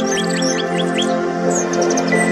Thank you.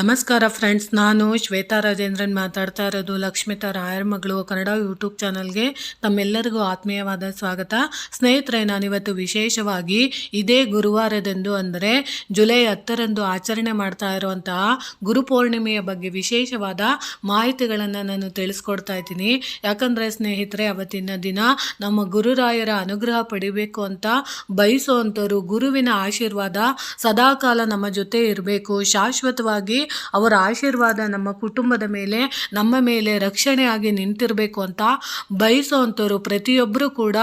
ನಮಸ್ಕಾರ friends, ನಾನು ಶ್ವೇತಾ ರಾಜೇಂದ್ರನ್ ಮಾತಾಡ್ತಾ ಇರೋದು ಲಕ್ಷ್ಮಿತಾ ರಾಯರ್ ಮಗಳು ಕನ್ನಡ ಯೂಟ್ಯೂಬ್ ಚಾನಲ್ಗೆ. ತಮ್ಮೆಲ್ಲರಿಗೂ ಆತ್ಮೀಯವಾದ ಸ್ವಾಗತ. ಸ್ನೇಹಿತರೆ, ನಾನಿವತ್ತು ವಿಶೇಷವಾಗಿ ಇದೇ ಗುರುವಾರದಂದು ಅಂದರೆ ಜುಲೈ ಹತ್ತರಂದು ಆಚರಣೆ ಮಾಡ್ತಾ ಇರುವಂತಹ ಗುರುಪೂರ್ಣಿಮೆಯ ಬಗ್ಗೆ ವಿಶೇಷವಾದ ಮಾಹಿತಿಗಳನ್ನು ನಾನು ತಿಳಿಸ್ಕೊಡ್ತಾ ಇದ್ದೀನಿ. ಯಾಕಂದರೆ ಸ್ನೇಹಿತರೆ, ಅವತ್ತಿನ ದಿನ ನಮ್ಮ ಗುರುರಾಯರ ಅನುಗ್ರಹ ಪಡಿಬೇಕು ಅಂತ ಬಯಸುವಂಥವ್ರು, ಗುರುವಿನ ಆಶೀರ್ವಾದ ಸದಾಕಾಲ ನಮ್ಮ ಜೊತೆ ಇರಬೇಕು. ಶಾಶ್ವತವಾಗಿ ಅವರ ಆಶೀರ್ವಾದ ನಮ್ಮ ಕುಟುಂಬದ ಮೇಲೆ, ನಮ್ಮ ಮೇಲೆ ರಕ್ಷಣೆಯಾಗಿ ನಿಂತಿರಬೇಕು ಅಂತ ಬಯಸುವಂಥವ್ರು ಪ್ರತಿಯೊಬ್ಬರು ಕೂಡ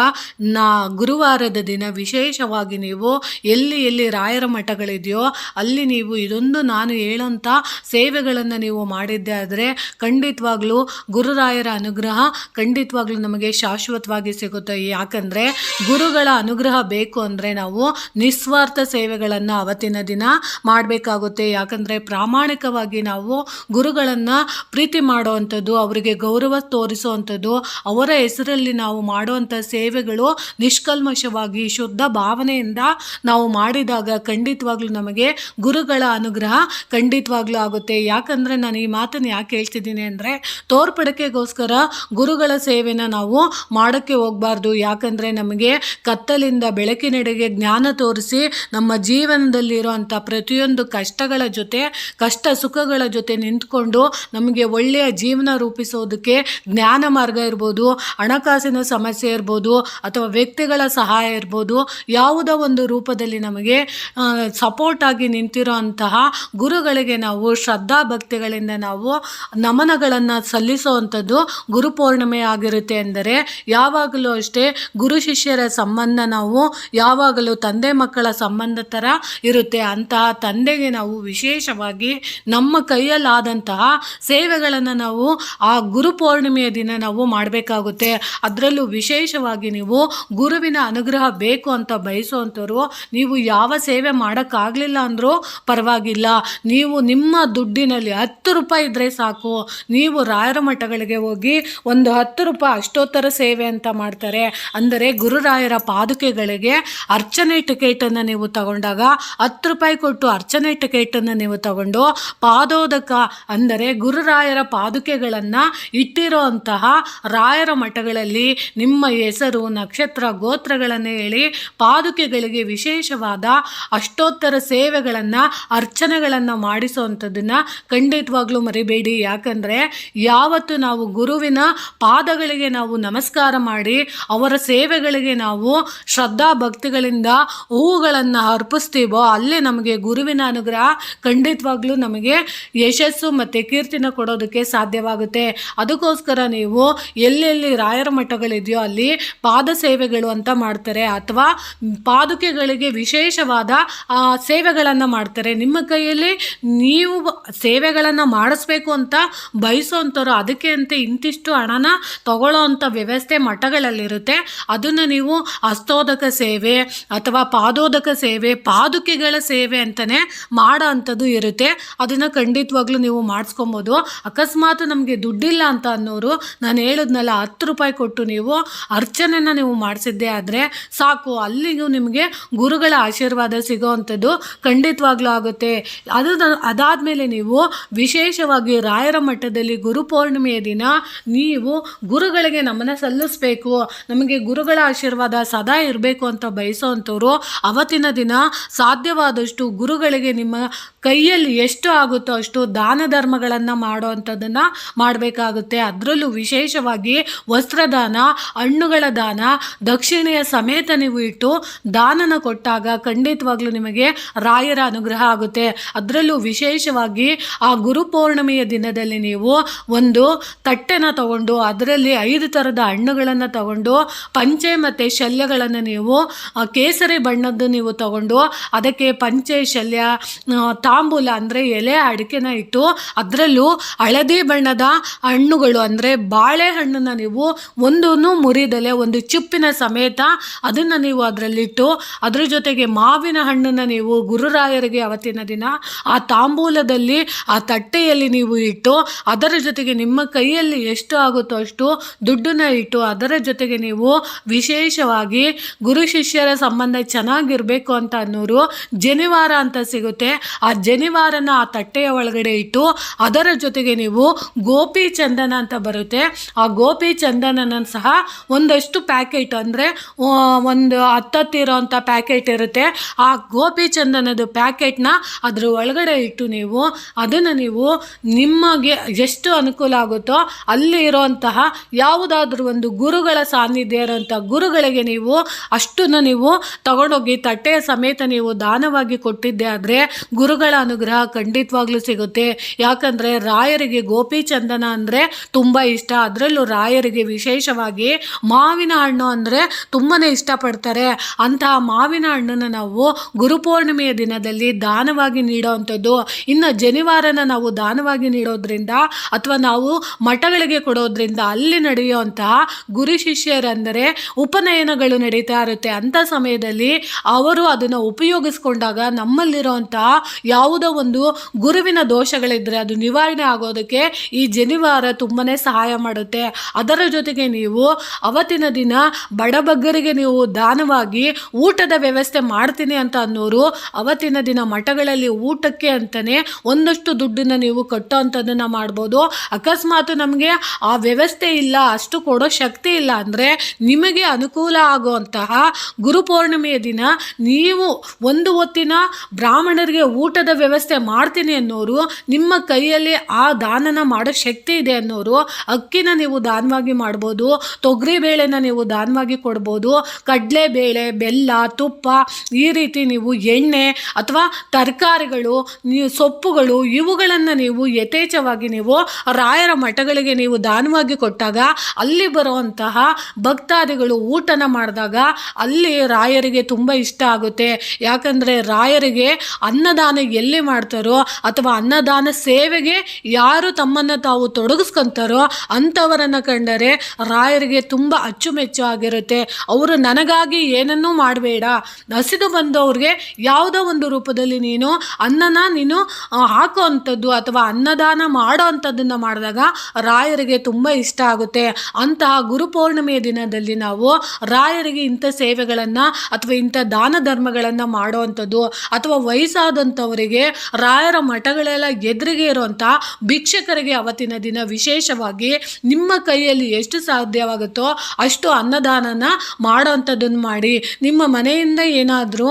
ನಾ ಗುರುವಾರದ ದಿನ ವಿಶೇಷವಾಗಿ ನೀವು ಎಲ್ಲಿ ಎಲ್ಲಿ ರಾಯರ ಮಠಗಳಿದೆಯೋ ಅಲ್ಲಿ ನೀವು ಇದೊಂದು ನಾನು ಹೇಳೋಂಥ ಸೇವೆಗಳನ್ನು ನೀವು ಮಾಡಿದ್ದೆ ಆದರೆ ಖಂಡಿತವಾಗ್ಲೂ ಗುರುರಾಯರ ಅನುಗ್ರಹ ಖಂಡಿತವಾಗ್ಲೂ ನಮಗೆ ಶಾಶ್ವತವಾಗಿ ಸಿಗುತ್ತೆ. ಯಾಕಂದರೆ ಗುರುಗಳ ಅನುಗ್ರಹ ಬೇಕು ಅಂದರೆ ನಾವು ನಿಸ್ವಾರ್ಥ ಸೇವೆಗಳನ್ನು ಅವತ್ತಿನ ದಿನ ಮಾಡಬೇಕಾಗುತ್ತೆ. ಯಾಕಂದರೆ ಪ್ರಾಮಾಣಿಕವಾಗಿ ನಾವು ಗುರುಗಳನ್ನು ಪ್ರೀತಿ ಮಾಡುವಂಥದ್ದು, ಅವರಿಗೆ ಗೌರವ ತೋರಿಸುವಂಥದ್ದು, ಅವರ ಹೆಸರಲ್ಲಿ ನಾವು ಮಾಡುವಂಥ ಸೇವೆಗಳು ನಿಷ್ಕಲ್ಮಶವಾಗಿ, ಶುದ್ಧ ಭಾವನೆಯಿಂದ ನಾವು ಮಾಡಿದಾಗ ಖಂಡಿತವಾಗ್ಲೂ ನಮಗೆ ಗುರುಗಳ ಅನುಗ್ರಹ ಖಂಡಿತವಾಗ್ಲೂ ಆಗುತ್ತೆ. ಯಾಕಂದರೆ ನಾನು ಈ ಮಾತನ್ನು ಯಾಕೆ ಹೇಳ್ತಿದ್ದೀನಿ ಅಂದರೆ, ತೋರ್ಪಡಿಕೆಗೋಸ್ಕರ ಗುರುಗಳ ಸೇವೆನ ನಾವು ಮಾಡೋಕ್ಕೆ ಹೋಗಬಾರ್ದು. ಯಾಕಂದರೆ ನಮಗೆ ಕತ್ತಲಿಂದ ಬೆಳಕಿನೆಡೆಗೆ ಜ್ಞಾನ ತೋರಿಸಿ ನಮ್ಮ ಜೀವನದಲ್ಲಿರುವಂಥ ಪ್ರತಿಯೊಂದು ಕಷ್ಟಗಳ ಜೊತೆ ಕಷ್ಟ ಸುಖಗಳ ಜೊತೆ ನಿಂತ್ಕೊಂಡು ನಮಗೆ ಒಳ್ಳೆಯ ಜೀವನ ರೂಪಿಸೋದಕ್ಕೆ ಜ್ಞಾನ ಮಾರ್ಗ ಇರ್ಬೋದು, ಹಣಕಾಸಿನ ಸಮಸ್ಯೆ ಇರ್ಬೋದು, ಅಥವಾ ವ್ಯಕ್ತಿಗಳ ಸಹಾಯ ಇರ್ಬೋದು, ಯಾವುದೋ ಒಂದು ರೂಪದಲ್ಲಿ ನಮಗೆ ಸಪೋರ್ಟ್ ಆಗಿ ನಿಂತಿರೋ ಅಂತಹ ಗುರುಗಳಿಗೆ ನಾವು ಶ್ರದ್ಧಾ ಭಕ್ತಿಗಳಿಂದ ನಾವು ನಮನಗಳನ್ನು ಸಲ್ಲಿಸುವಂಥದ್ದು ಗುರುಪೂರ್ಣಿಮೆ ಆಗಿರುತ್ತೆ ಎಂದರೆ ಯಾವಾಗಲೂ ಅಷ್ಟೇ ಗುರು ಶಿಷ್ಯರ ಸಂಬಂಧ ನಾವು ಯಾವಾಗಲೂ ತಂದೆ ಮಕ್ಕಳ ಸಂಬಂಧ ಥರ ಇರುತ್ತೆ. ಅಂತಹ ತಂದೆಗೆ ನಾವು ವಿಶೇಷವಾಗಿ ನಮ್ಮ ಕೈಯಲ್ಲಾದಂತಹ ಸೇವೆಗಳನ್ನು ನಾವು ಆ ಗುರು ಪೌರ್ಣಿಮೆಯ ದಿನ ನಾವು ಮಾಡಬೇಕಾಗುತ್ತೆ. ಅದರಲ್ಲೂ ವಿಶೇಷವಾಗಿ ನೀವು ಗುರುವಿನ ಅನುಗ್ರಹ ಬೇಕು ಅಂತ ಬಯಸುವಂಥವ್ರು, ನೀವು ಯಾವ ಸೇವೆ ಮಾಡೋಕ್ಕಾಗಲಿಲ್ಲ ಅಂದರೂ ಪರವಾಗಿಲ್ಲ. ನೀವು ನಿಮ್ಮ ದುಡ್ಡಿನಲ್ಲಿ ಹತ್ತು ರೂಪಾಯಿ ಇದ್ದರೆ ಸಾಕು. ನೀವು ರಾಯರ ಮಠಗಳಿಗೆ ಹೋಗಿ ಒಂದು ಹತ್ತು ರೂಪಾಯಿ ಅಷ್ಟೋತ್ತರ ಸೇವೆ ಅಂತ ಮಾಡ್ತಾರೆ. ಅಂದರೆ ಗುರುರಾಯರ ಪಾದುಕೆಗಳಿಗೆ ಅರ್ಚನೆ ಟಿಕೆಟನ್ನು ನೀವು ತಗೊಂಡಾಗ ಹತ್ತು ರೂಪಾಯಿ ಕೊಟ್ಟು ಅರ್ಚನೆ ಟಿಕೆಟನ್ನು ನೀವು ತಗೊಂಡು ಪಾದೋದಕ ಅಂದರೆ ಗುರುರಾಯರ ಪಾದುಕೆಗಳನ್ನು ಇಟ್ಟಿರೋ ಅಂತಹ ರಾಯರ ಮಠಗಳಲ್ಲಿ ನಿಮ್ಮ ಹೆಸರು, ನಕ್ಷತ್ರ, ಗೋತ್ರಗಳನ್ನು ಹೇಳಿ ಪಾದುಕೆಗಳಿಗೆ ವಿಶೇಷವಾದ ಅಷ್ಟೋತ್ತರ ಸೇವೆಗಳನ್ನು, ಅರ್ಚನೆಗಳನ್ನು ಮಾಡಿಸುವಂಥದ್ದನ್ನು ಖಂಡಿತವಾಗ್ಲೂ ಮರಿಬೇಡಿ. ಯಾಕಂದರೆ ಯಾವತ್ತು ನಾವು ಗುರುವಿನ ಪಾದಗಳಿಗೆ ನಾವು ನಮಸ್ಕಾರ ಮಾಡಿ ಅವರ ಸೇವೆಗಳಿಗೆ ನಾವು ಶ್ರದ್ಧಾ ಭಕ್ತಿಗಳಿಂದ ಹೂಗಳನ್ನು ಅರ್ಪಿಸ್ತೀವೋ, ಅಲ್ಲೇ ನಮಗೆ ಗುರುವಿನ ಅನುಗ್ರಹ ಖಂಡಿತವಾಗ್ಲೂ ನಮಗೆ ಯಶಸ್ಸು ಮತ್ತು ಕೀರ್ತಿನ ಕೊಡೋದಕ್ಕೆ ಸಾಧ್ಯವಾಗುತ್ತೆ. ಅದಕ್ಕೋಸ್ಕರ ನೀವು ಎಲ್ಲೆಲ್ಲಿ ರಾಯರ ಮಠಗಳಿದೆಯೋ ಅಲ್ಲಿ ಪಾದ ಸೇವೆಗಳು ಅಂತ ಮಾಡ್ತಾರೆ ಅಥವಾ ಪಾದುಕೆಗಳಿಗೆ ವಿಶೇಷವಾದ ಸೇವೆಗಳನ್ನು ಮಾಡ್ತಾರೆ. ನಿಮ್ಮ ಕೈಯಲ್ಲಿ ನೀವು ಸೇವೆಗಳನ್ನು ಮಾಡಿಸ್ಬೇಕು ಅಂತ ಬಯಸೋವಂಥವ್ರು ಅದಕ್ಕೆ ಅಂತ ಇಂತಿಷ್ಟು ಹಣನ ತಗೊಳ್ಳೋ ಅಂಥ ವ್ಯವಸ್ಥೆ ಮಠಗಳಲ್ಲಿರುತ್ತೆ. ಅದನ್ನು ನೀವು ಹಸ್ತೋದಕ ಸೇವೆ ಅಥವಾ ಪಾದೋದಕ ಸೇವೆ, ಪಾದುಕೆಗಳ ಸೇವೆ ಅಂತಲೇ ಮಾಡೋ ಅಂಥದ್ದು ಇರುತ್ತೆ. ಅದನ್ನು ಖಂಡಿತವಾಗ್ಲೂ ನೀವು ಮಾಡಿಸ್ಕೊಬೋದು. ಅಕಸ್ಮಾತ್ ನಮಗೆ ದುಡ್ಡಿಲ್ಲ ಅಂತ ಅನ್ನೋರು ನಾನು ಹೇಳಿದ್ನಲ್ಲ ಹತ್ತು ರೂಪಾಯಿ ಕೊಟ್ಟು ನೀವು ಅರ್ಚನೆನ ನೀವು ಮಾಡಿಸಿದ್ದೆ ಆದರೆ ಸಾಕು, ಅಲ್ಲಿಗೂ ನಿಮಗೆ ಗುರುಗಳ ಆಶೀರ್ವಾದ ಸಿಗೋವಂಥದ್ದು ಖಂಡಿತವಾಗ್ಲೂ ಆಗುತ್ತೆ. ಅದು ಅದಾದಮೇಲೆ ನೀವು ವಿಶೇಷವಾಗಿ ರಾಯರ ಮಠದಲ್ಲಿ ಗುರುಪೌರ್ಣಿಮೆಯ ದಿನ ನೀವು ಗುರುಗಳಿಗೆ ನಮನ ಸಲ್ಲಿಸಬೇಕು, ನಮಗೆ ಗುರುಗಳ ಆಶೀರ್ವಾದ ಸದಾ ಇರಬೇಕು ಅಂತ ಬಯಸೋ ಅಂಥವ್ರು ಅವತ್ತಿನ ದಿನ ಸಾಧ್ಯವಾದಷ್ಟು ಗುರುಗಳಿಗೆ ನಿಮ್ಮ ಕೈಯಲ್ಲಿ ಎಷ್ಟು ಆಗುತ್ತೋ ಅಷ್ಟು ದಾನ ಧರ್ಮಗಳನ್ನು ಮಾಡುವಂಥದ್ದನ್ನು ಮಾಡಬೇಕಾಗುತ್ತೆ. ಅದರಲ್ಲೂ ವಿಶೇಷವಾಗಿ ವಸ್ತ್ರದಾನ, ಹಣ್ಣುಗಳ ದಾನ, ದಕ್ಷಿಣೆಯ ಸಮೇತ ನೀವು ಇಟ್ಟು ದಾನನ ಕೊಟ್ಟಾಗ ಖಂಡಿತವಾಗ್ಲೂ ನಿಮಗೆ ರಾಯರ ಅನುಗ್ರಹ ಆಗುತ್ತೆ. ಅದರಲ್ಲೂ ವಿಶೇಷವಾಗಿ ಆ ಗುರುಪೌರ್ಣಿಮೆಯ ದಿನದಲ್ಲಿ ನೀವು ಒಂದು ತಟ್ಟೆನ ತಗೊಂಡು, ಅದರಲ್ಲಿ ಐದು ಥರದ ಹಣ್ಣುಗಳನ್ನು ತಗೊಂಡು, ಪಂಚೆ ಮತ್ತು ಶಲ್ಯಗಳನ್ನು ನೀವು ಕೇಸರಿ ಬಣ್ಣದ್ದು ನೀವು ತಗೊಂಡು, ಅದಕ್ಕೆ ಪಂಚೆ, ಶಲ್ಯ ತಾಂಬೂಲ ಅಂದರೆ ಎಲೆ ಅಡಿಕೆನ ಇಟ್ಟು ಅದರಲ್ಲೂ ಹಳದಿ ಬಣ್ಣದ ಹಣ್ಣುಗಳು, ಅಂದರೆ ಬಾಳೆಹಣ್ಣನ್ನು ನೀವು ಒಂದೂ ಮುರಿದಲೆ ಒಂದು ಚಿಪ್ಪಿನ ಸಮೇತ ಅದನ್ನು ನೀವು ಅದರಲ್ಲಿಟ್ಟು ಅದರ ಜೊತೆಗೆ ಮಾವಿನ ಹಣ್ಣನ್ನು ನೀವು ಗುರುರಾಯರಿಗೆ ಅವತ್ತಿನ ದಿನ ಆ ತಾಂಬೂಲದಲ್ಲಿ ಆ ತಟ್ಟೆಯಲ್ಲಿ ನೀವು ಇಟ್ಟು ಅದರ ಜೊತೆಗೆ ನಿಮ್ಮ ಕೈಯಲ್ಲಿ ಎಷ್ಟು ಆಗುತ್ತೋ ಅಷ್ಟು ದುಡ್ಡನ್ನ ಇಟ್ಟು ಅದರ ಜೊತೆಗೆ ನೀವು ವಿಶೇಷವಾಗಿ ಗುರು ಶಿಷ್ಯರ ಸಂಬಂಧ ಚೆನ್ನಾಗಿರಬೇಕು ಅಂತ ಅನ್ನೋರು ಜನಿವಾರ ಅಂತ ಸಿಗುತ್ತೆ. ಆ ಜನಿವಾರನ ತಟ್ಟೆಯ ಒಳಗಡೆ ಇಟ್ಟು ಅದರ ಜೊತೆಗೆ ನೀವು ಗೋಪಿ ಚಂದನ ಅಂತ ಬರುತ್ತೆ. ಆ ಗೋಪಿ ಚಂದನನ ಸಹ ಒಂದಷ್ಟು ಪ್ಯಾಕೆಟ್ ಅಂದರೆ ಒಂದು ಹತ್ತತ್ತಿರೋ ಅಂಥ ಪ್ಯಾಕೆಟ್ ಇರುತ್ತೆ. ಆ ಗೋಪಿ ಚಂದನದ ಪ್ಯಾಕೆಟ್ನ ಅದರ ಒಳಗಡೆ ಇಟ್ಟು ನೀವು ಅದನ್ನು ನೀವು ನಿಮಗೆ ಎಷ್ಟು ಅನುಕೂಲ ಆಗುತ್ತೋ ಅಲ್ಲಿ ಇರೋಂತಹ ಯಾವುದಾದ್ರೂ ಒಂದು ಗುರುಗಳ ಸಾನ್ನಿಧ್ಯ ಇರೋಂಥ ಗುರುಗಳಿಗೆ ನೀವು ಅಷ್ಟನ್ನು ನೀವು ತಗೊಂಡೋಗಿ ತಟ್ಟೆಯ ಸಮೇತ ನೀವು ದಾನವಾಗಿ ಕೊಟ್ಟಿದ್ದೆ ಆದರೆ ಗುರುಗಳ ಅನುಗ್ರಹ ಖಂಡಿತವಾಗ್ಲೂ ಸಿಗುತ್ತೆ. ಯಾಕಂದರೆ ರಾಯರಿಗೆ ಗೋಪಿ ಚಂದನ ಅಂದರೆ ತುಂಬ ಇಷ್ಟ. ಅದರಲ್ಲೂ ರಾಯರಿಗೆ ವಿಶೇಷವಾಗಿ ಮಾವಿನ ಹಣ್ಣು ಅಂದರೆ ತುಂಬಾ ಇಷ್ಟಪಡ್ತಾರೆ. ಅಂತಹ ಮಾವಿನ ಹಣ್ಣನ್ನು ನಾವು ಗುರುಪೂರ್ಣಿಮೆಯ ದಿನದಲ್ಲಿ ದಾನವಾಗಿ ನೀಡೋವಂಥದ್ದು ಇನ್ನು ಜನಿವಾರನ ನಾವು ದಾನವಾಗಿ ನೀಡೋದ್ರಿಂದ ಅಥವಾ ನಾವು ಮಠಗಳಿಗೆ ಕೊಡೋದ್ರಿಂದ ಅಲ್ಲಿ ನಡೆಯುವಂತಹ ಗುರು ಶಿಷ್ಯರಂದರೆ ಉಪನಯನಗಳು ನಡೀತಾ ಇರುತ್ತೆ. ಅಂಥ ಸಮಯದಲ್ಲಿ ಅವರು ಅದನ್ನು ಉಪಯೋಗಿಸ್ಕೊಂಡಾಗ ನಮ್ಮಲ್ಲಿರುವಂತಹ ಯಾವುದೋ ಒಂದು ಗುರುವಿನ ದೋಷಗಳಿದ್ದರೆ ಅದು ನಿವಾರಣೆ ಆಗೋದಕ್ಕೆ ಈ ಜನಿವಾರ ತುಂಬನೇ ಸಹಾಯ ಮಾಡುತ್ತೆ. ಅದರ ಜೊತೆಗೆ ನೀವು ಅವತ್ತಿನ ದಿನ ಬಡಬಗ್ಗರಿಗೆ ನೀವು ದಾನವಾಗಿ ಊಟದ ವ್ಯವಸ್ಥೆ ಮಾಡ್ತೀನಿ ಅಂತ ಅನ್ನೋರು ಅವತ್ತಿನ ದಿನ ಮಠಗಳಲ್ಲಿ ಊಟಕ್ಕೆ ಅಂತಲೇ ಒಂದಷ್ಟು ದುಡ್ಡನ್ನು ನೀವು ಕಟ್ಟೋ ಅಂಥದ್ದನ್ನು ಮಾಡ್ಬೋದು. ಅಕಸ್ಮಾತ್ ನಮಗೆ ಆ ವ್ಯವಸ್ಥೆ ಇಲ್ಲ, ಅಷ್ಟು ಕೊಡೋ ಶಕ್ತಿ ಇಲ್ಲ ಅಂದರೆ ನಿಮಗೆ ಅನುಕೂಲ ಆಗುವಂತಹ ಗುರುಪೌರ್ಣಿಮೆಯ ದಿನ ನೀವು ಒಂದು ಹೊತ್ತಿನ ಬ್ರಾಹ್ಮಣರಿಗೆ ಊಟದ ವ್ಯವಸ್ಥೆ ಮಾಡ್ತೀನಿ ಅನ್ನೋರು, ನಿಮ್ಮ ಕೈಯಲ್ಲಿ ಆ ದಾನನ ಮಾಡೋ ಶಕ್ತಿ ಇದೆ ಅನ್ನೋರು, ಅಕ್ಕಿನ ನೀವು ದಾನವಾಗಿ ಮಾಡ್ಬೋದು, ತೊಗರಿ ಬೇಳೆನ ನೀವು ದಾನವಾಗಿ ಕೊಡ್ಬೋದು, ಕಡಲೆಬೇಳೆ, ಬೆಲ್ಲ, ತುಪ್ಪ, ಈ ರೀತಿ ನೀವು ಎಣ್ಣೆ ಅಥವಾ ತರಕಾರಿಗಳು ಸೊಪ್ಪುಗಳು, ಇವುಗಳನ್ನು ನೀವು ಯಥೇಚ್ಛವಾಗಿ ನೀವು ರಾಯರ ಮಠಗಳಿಗೆ ನೀವು ದಾನವಾಗಿ ಕೊಟ್ಟಾಗ, ಅಲ್ಲಿ ಬರುವಂತಹ ಭಕ್ತಾದಿಗಳು ಊಟನ ಮಾಡಿದಾಗ ಅಲ್ಲಿ ರಾಯರಿಗೆ ತುಂಬ ಇಷ್ಟ ಆಗುತ್ತೆ. ಯಾಕಂದರೆ ರಾಯರಿಗೆ ಅನ್ನದಾನ ಎಲ್ಲಿ ಮಾಡ್ತಾರೋ ಅಥವಾ ಅನ್ನದಾನ ಸೇವೆಗೆ ಯಾರು ತಮ್ಮನ್ನು ತಾವು ತೊಡಗಿಸ್ಕೊಂತಾರೋ ಅಂಥವರನ್ನು ಕಂಡರೆ ರಾಯರಿಗೆ ತುಂಬ ಅಚ್ಚುಮೆಚ್ಚು ಆಗಿರುತ್ತೆ. ಅವರು ನನಗಾಗಿ ಏನನ್ನೂ ಮಾಡಬೇಡ. ಹಸಿದು ಬಂದವ್ರಿಗೆ ಯಾವುದೋ ಒಂದು ರೂಪದಲ್ಲಿ ನೀನು ಅನ್ನನ ನೀನು ಹಾಕುವಂಥದ್ದು ಹಾಕೋ ಅಂಥದ್ದು ಅಥವಾ ಅನ್ನದಾನ ಮಾಡೋ ಅಂಥದ್ದನ್ನು ಮಾಡಿದಾಗ ರಾಯರಿಗೆ ತುಂಬ ಇಷ್ಟ ಆಗುತ್ತೆ. ಅಂತಹ ಗುರುಪೌರ್ಣಿಮೆಯ ದಿನದಲ್ಲಿ ನಾವು ರಾಯರಿಗೆ ಇಂಥ ಸೇವೆಗಳನ್ನು ಅಥವಾ ಇಂಥ ದಾನ ಧರ್ಮಗಳನ್ನು ಮಾಡುವಂಥದ್ದು ಅಥವಾ ವಯಸ್ಸಾದಂಥವರಿಗೆ ರಾಯರ ಮಠಗಳೆಲ್ಲ ಎದುರಿಗೆ ಇರುವಂಥ ಭಿಕ್ಷಕರಿಗೆ ಅವತ್ತಿನ ದಿನ ವಿಶೇಷವಾಗಿ ನಿಮ್ಮ ಕೈಯಲ್ಲಿ ಎಷ್ಟು ಸಾಧ್ಯವಾಗುತ್ತೋ ಅಷ್ಟು ಅನ್ನದಾನನ ಮಾಡೋವಂಥದ್ದನ್ನು ಮಾಡಿ. ನಿಮ್ಮ ಮನೆಯಿಂದ ಏನಾದರೂ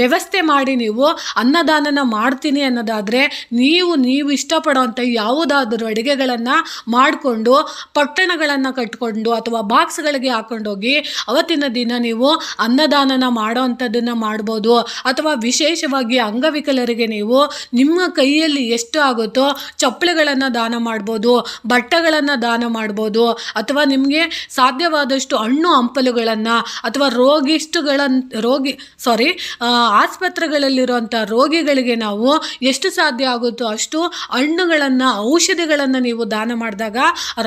ವ್ಯವಸ್ಥೆ ಮಾಡಿ ನೀವು ಅನ್ನದಾನನ ಮಾಡ್ತೀನಿ ಅನ್ನೋದಾದರೆ ನೀವು ನೀವು ಇಷ್ಟಪಡೋವಂಥ ಯಾವುದಾದ್ರೂ ಅಡುಗೆಗಳನ್ನು ಮಾಡಿಕೊಂಡು, ಪಟ್ಟಣಗಳನ್ನು ಕಟ್ಕೊಂಡು ಅಥವಾ ಬಾಕ್ಸ್ಗಳಿಗೆ ಹಾಕೊಂಡೋಗಿ ಅವತ್ತಿನ ದಿನ ನೀವು ಅನ್ನದಾನನ ಮಾಡೋ ಅಂಥದ್ದನ್ನು ಮಾಡ್ಬೋದು. ಅಥವಾ ವಿಶೇಷವಾಗಿ ಅಂಗವಿಕಲರಿಗೆ ನೀವು ನಿಮ್ಮ ಕೈಯಲ್ಲಿ ಎಷ್ಟು ಆಗುತ್ತೋ ಚಪ್ಪಲಿಗಳನ್ನು ದಾನ ಮಾಡ್ಬೋದು, ಬಟ್ಟೆಗಳನ್ನು ದಾನ ಮಾಡ್ಬೋದು, ಅಥವಾ ನಿಮಗೆ ಸಾಧ್ಯವಾದಷ್ಟು ಹಣ್ಣು ಹಂಪಲುಗಳನ್ನು ಅಥವಾ ರೋಗಿಷ್ಟುಗಳನ್ನು ರೋಗಿ ಸಾರಿ ಆಸ್ಪತ್ರೆಗಳಲ್ಲಿರುವಂಥ ರೋಗಿಗಳಿಗೆ ನಾವು ಎಷ್ಟು ಸಾಧ್ಯ ಆಗುತ್ತೋ ಅಷ್ಟು ಹಣ್ಣುಗಳನ್ನು, ಔಷಧಿಗಳನ್ನು ನೀವು ದಾನ ಮಾಡಿದಾಗ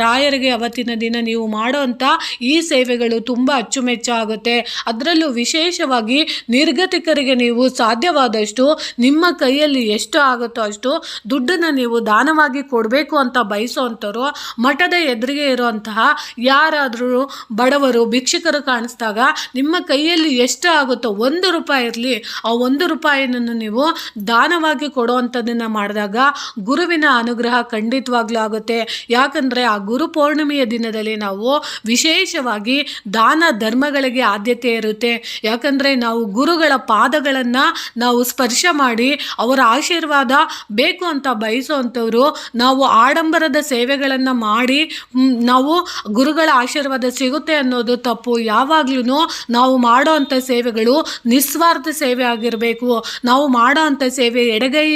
ರಾಯರಿಗೆ ಅವತ್ತಿನ ದಿನ ನೀವು ಮಾಡೋವಂಥ ಈ ಸೇವೆಗಳು ತುಂಬ ಅಚ್ಚುಮೆಚ್ಚು ಆಗುತ್ತೆ ಅದರಲ್ಲೂ ವಿಶೇಷವಾಗಿ ನಿರ್ಗತಿಕರಿಗೆ ನೀವು ಸಾಧ್ಯವಾದಷ್ಟು ನಿಮ್ಮ ಕೈಯಲ್ಲಿ ಎಷ್ಟು ಆಗುತ್ತೋ ಅಷ್ಟು ದುಡ್ಡನ್ನು ನೀವು ದಾನವಾಗಿ ಕೊಡಬೇಕು ಅಂತ ಬಯಸೋವಂಥವ್ರು ಮಠದ ಎದುರಿಗೆ ಇರುವಂತಹ ಯಾರಾದರೂ ಬಡವರು, ಭಿಕ್ಷುಕರು ಕಾಣಿಸಿದಾಗ ನಿಮ್ಮ ಕೈಯಲ್ಲಿ ಎಷ್ಟು ಆಗುತ್ತೋ ಒಂದು ರೂಪಾಯಿ ಇರಲಿ, ಆ ಒಂದು ರೂಪಾಯಿನನ್ನು ನೀವು ದಾನವಾಗಿ ಕೊಡುವಂಥದ್ದನ್ನು ಮಾಡಿದಾಗ ಗುರುವಿನ ಅನುಗ್ರಹ ಖಂಡಿತವಾಗ್ಲೂ ಆಗುತ್ತೆ. ಯಾಕಂದರೆ ಆ ಗುರು ಪೌರ್ಣಿಮೆಯ ದಿನದಲ್ಲಿ ನಾವು ವಿಶೇಷವಾಗಿ ದಾನ ಧರ್ಮಗಳಿಗೆ ಆದ್ಯತೆ ಇರುತ್ತೆ. ಯಾಕಂದರೆ ನಾವು ಗುರುಗಳ ಪಾದಗಳನ್ನು ನಾವು ಸ್ಪರ್ಶ ಮಾಡಿ ಅವರ ಆಶೀರ್ವಾದ ಬೇಕು ಅಂತ ಬಯಸುವಂಥವ್ರು, ನಾವು ಆಡಂಬರದ ಸೇವೆಗಳನ್ನು ಮಾಡಿ ನಾವು ಗುರುಗಳ ಆಶೀರ್ವಾದ ಸಿಗುತ್ತೆ ಅನ್ನೋದು ತಪ್ಪು. ಯಾವಾಗ್ಲೂ ನಾವು ಮಾಡೋ ಅಂಥ ಸೇವೆಗಳು ನಿಸ್ವಾರ್ಥ ಸೇವೆ ಆಗಿರಬೇಕು. ನಾವು ಮಾಡೋ ಅಂಥ ಸೇವೆ ಎಡಗೈ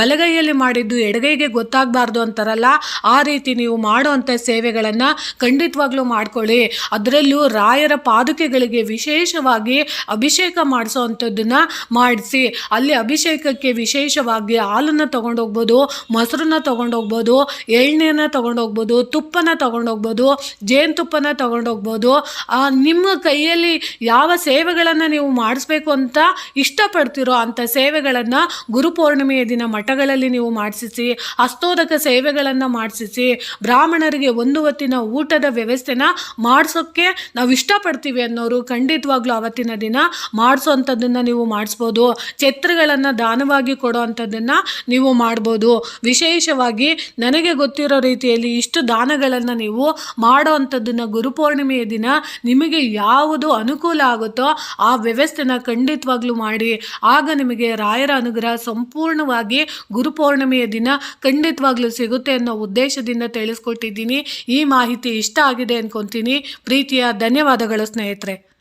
ಬಲಗೈಯಲ್ಲಿ ಮಾಡಿದ್ದು ಎಡಗೈಗೆ ಗೊತ್ತಾಗಬಾರ್ದು ಅಂತಾರಲ್ಲ, ಆ ರೀತಿ ನೀವು ಮಾಡೋ ಅಂಥ ಸೇವೆಗಳನ್ನು ಖಂಡಿತವಾಗ್ಲೂ ಮಾಡ್ಕೊಳ್ಳಿ. ಅದರಲ್ಲೂ ರಾಯರ ಪಾದುಕೆಗಳಿಗೆ ವಿಶೇಷವಾಗಿ ಅಭಿಷೇಕ ಮಾಡಿಸೋ ಅಂಥದ್ದನ್ನು ಮಾಡಿಸಿ. ಅಲ್ಲಿ ಅಭಿಷೇಕಕ್ಕೆ ವಿಶೇಷ ವಿಶೇಷವಾಗಿ ಹಾಲನ್ನು ತೊಗೊಂಡೋಗ್ಬೋದು, ಮೊಸರನ್ನ ತೊಗೊಂಡೋಗ್ಬೋದು ಎಣ್ಣೆನ ತೊಗೊಂಡೋಗ್ಬೋದು, ತುಪ್ಪನ ತೊಗೊಂಡೋಗ್ಬೋದು ಜೇನುತುಪ್ಪನ ತೊಗೊಂಡೋಗ್ಬೋದು. ನಿಮ್ಮ ಕೈಯಲ್ಲಿ ಯಾವ ಸೇವೆಗಳನ್ನು ನೀವು ಮಾಡಿಸ್ಬೇಕು ಅಂತ ಇಷ್ಟಪಡ್ತಿರೋ ಅಂಥ ಸೇವೆಗಳನ್ನು ಗುರುಪೌರ್ಣಿಮೆಯ ದಿನ ಮಠಗಳಲ್ಲಿ ನೀವು ಮಾಡಿಸಿಸಿ ಅಸ್ತೋದಕ ಸೇವೆಗಳನ್ನು ಮಾಡಿಸಿಸಿ, ಬ್ರಾಹ್ಮಣರಿಗೆ ಒಂದು ಹೊತ್ತಿನ ಊಟದ ವ್ಯವಸ್ಥೆನ ಮಾಡಿಸೋಕ್ಕೆ ನಾವು ಇಷ್ಟಪಡ್ತೀವಿ ಅನ್ನೋರು ಖಂಡಿತವಾಗ್ಲೂ ಅವತ್ತಿನ ದಿನ ಮಾಡಿಸೋವಂಥದ್ದನ್ನು ನೀವು ಮಾಡಿಸ್ಬೋದು. ಛತ್ರಗಳನ್ನು ದಾನವಾಗಿ ಕೊಡೋ ಅಂಥದ್ದನ್ನು ನೀವು ಮಾಡ್ಬೋದು. ವಿಶೇಷವಾಗಿ ನನಗೆ ಗೊತ್ತಿರೋ ರೀತಿಯಲ್ಲಿ ಇಷ್ಟು ದಾನಗಳನ್ನು ನೀವು ಮಾಡೋ ಅಂಥದ್ದನ್ನು ಗುರುಪೌರ್ಣಿಮೆಯ ದಿನ ನಿಮಗೆ ಯಾವುದು ಅನುಕೂಲ ಆಗುತ್ತೋ ಆ ವ್ಯವಸ್ಥೆನ ಖಂಡಿತವಾಗ್ಲೂ ಮಾಡಿ. ಆಗ ನಿಮಗೆ ರಾಯರ ಅನುಗ್ರಹ ಸಂಪೂರ್ಣವಾಗಿ ಗುರುಪೂರ್ಣಿಮೆಯ ದಿನ ಖಂಡಿತವಾಗ್ಲೂ ಸಿಗುತ್ತೆ ಅನ್ನೋ ಉದ್ದೇಶದಿಂದ ತಿಳಿಸ್ಕೊಟ್ಟಿದ್ದೀನಿ. ಈ ಮಾಹಿತಿ ಇಷ್ಟ ಆಗಿದೆ ಅನ್ಕೊತೀನಿ. ಪ್ರೀತಿಯ ಧನ್ಯವಾದಗಳು ಸ್ನೇಹಿತರೆ.